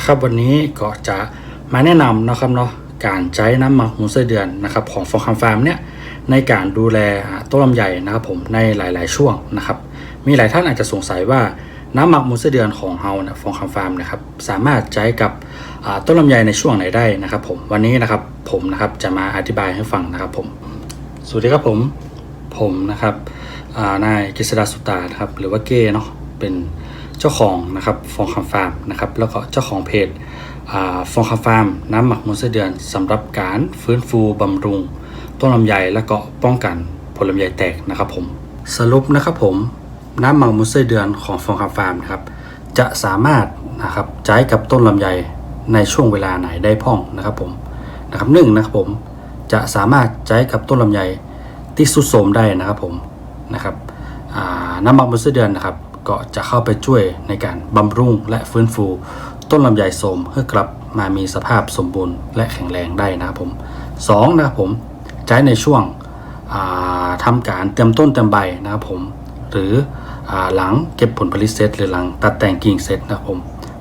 นะครับวันนี้ก็จะมาแนะนำนะครับเนาะการใช้น้ำหมักหมูไส้เดือนนะครับของฟองคำฟาร์มเนี่ยในการดูแลต้นลำไยนะครับผมในหลาย ๆ ช่วงนะครับ มีหลายท่านอาจจะสงสัยว่าน้ำหมักมูไส้เดือนของเฮาเนี่ยฟองคำฟาร์มนะครับสามารถใช้กับต้นลำไยในช่วงไหนได้นะครับผมวันนี้นะครับผมนะครับจะมาอธิบายให้ฟังนะครับผมสวัสดีครับผมผมนะครับานายกฤษดาสุตานะครับหรือว่าเก้เนาะเป็น เจ้าของนะครับฟองคำฟาร์มนะครับแล้วก็เจ้าของเพจฟองคำฟาร์มน้ำหมักมูไส้เดือนสำหรับการฟื้นฟูบำรุง ต้นลำไยและก็ป้องกันผลลำไยแตกนะครับผมสรุปนะครับผมน้ำหมักมุสไส้เดือนของฟองคาฟาร์มนะครับจะสามารถนะครับใช้กับต้นลำไยในช่วงเวลาไหนได้พ่องนะครับผมนะครับหนึ่งนะครับผมจะสามารถใช้กับต้นลำไยที่สุดโทมได้นะครับผมนะครับน้ำหมักมุสไส้เดือนนะครับ ก็จะเข้าไปช่วยในการบำรุงและฟื้นฟู ต้นลำไยโทรมให้กลับมามีสภาพสมบูรณ์และแข็งแรงได้นะครับผมสองนะครับผมใช้ในช่วงอ่าทำการเตรียมต้นเตรียมใบนะครับผมหรืออหลังเก็บผลผลิตเสร็จหรือหลังตัดแต่งกิ่งเสร็จนะครับผม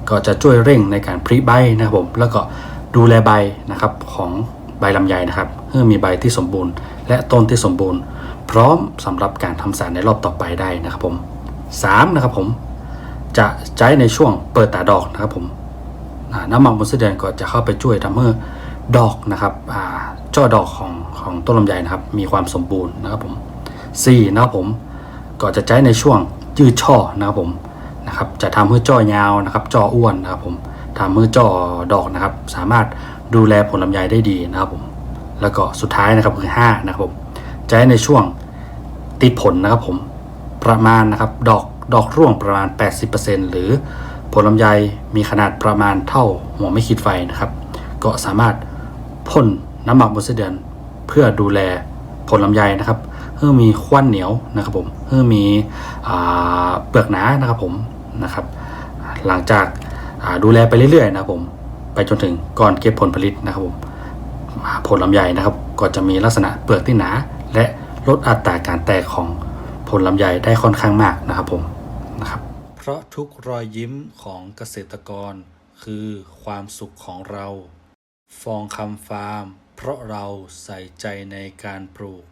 ก็จะช่วยเร่งในการพริใบนะครับผมแล้วก็ดูแลใบนะครับของใบลำไยนะครับเพื่อมีใบที่สมบูรณ์ และต้นที่สมบูรณ์ พร้อมสำหรับการทำสารในรอบต่อไปได้นะครับผม สามนะครับผมจะใช้ในช่วงเปิดตาดอกนะครับผมน้ำมักบนเส้นเดือนก็จะเข้าไปช่วยทำให้ดอกนะครับอ่าช่อดอกของของต้นลำไยนะครับ มีความสมบูรณ์นะครับผมสี่นะครับผมก็จะใช้ในช่วงยืดช่อนะครับผมนะครับจะทำให้จ่อยาวนะครับจ่ออ้วนนะครับผมทำให้จ่อดอกนะครับ สามารถดูแลผลลำไยได้ดีนะครับผมแล้วก็สุดท้ายนะครับคือห้านะครับผมใช้ในช่วงติดผลนะครับผม ประมาณนะครับ ดอกดอกร่วงประมาณ 80%หรือผลลำไยมีขนาดประมาณเท่าหัวไม่ขีดไฟนะครับ ก็สามารถพ่นน้ำหมักบนเส้นเดือนเพื่อดูแลผลลำไยนะครับเพื่อมีควันเหนียวนะครับผมเพื่อมีเปลือกหนานะครับผมนะครับ หลังจากาดูแลไปเรื่อยๆนะครับผมไปจนถึงก่อนเก็บผลผลิตนะครับผมผลลำไยนะครับ ก็จะมีลักษณะเปลือกที่หนา และลดอัตราการแตกของ ผลลำไยได้ค่อนข้างมากนะครับผมนะครับเพราะทุกรอยยิ้มของเกษตรกร คือความสุขของเรา ฟองคำฟาร์ม เพราะเราใส่ใจในการปลูก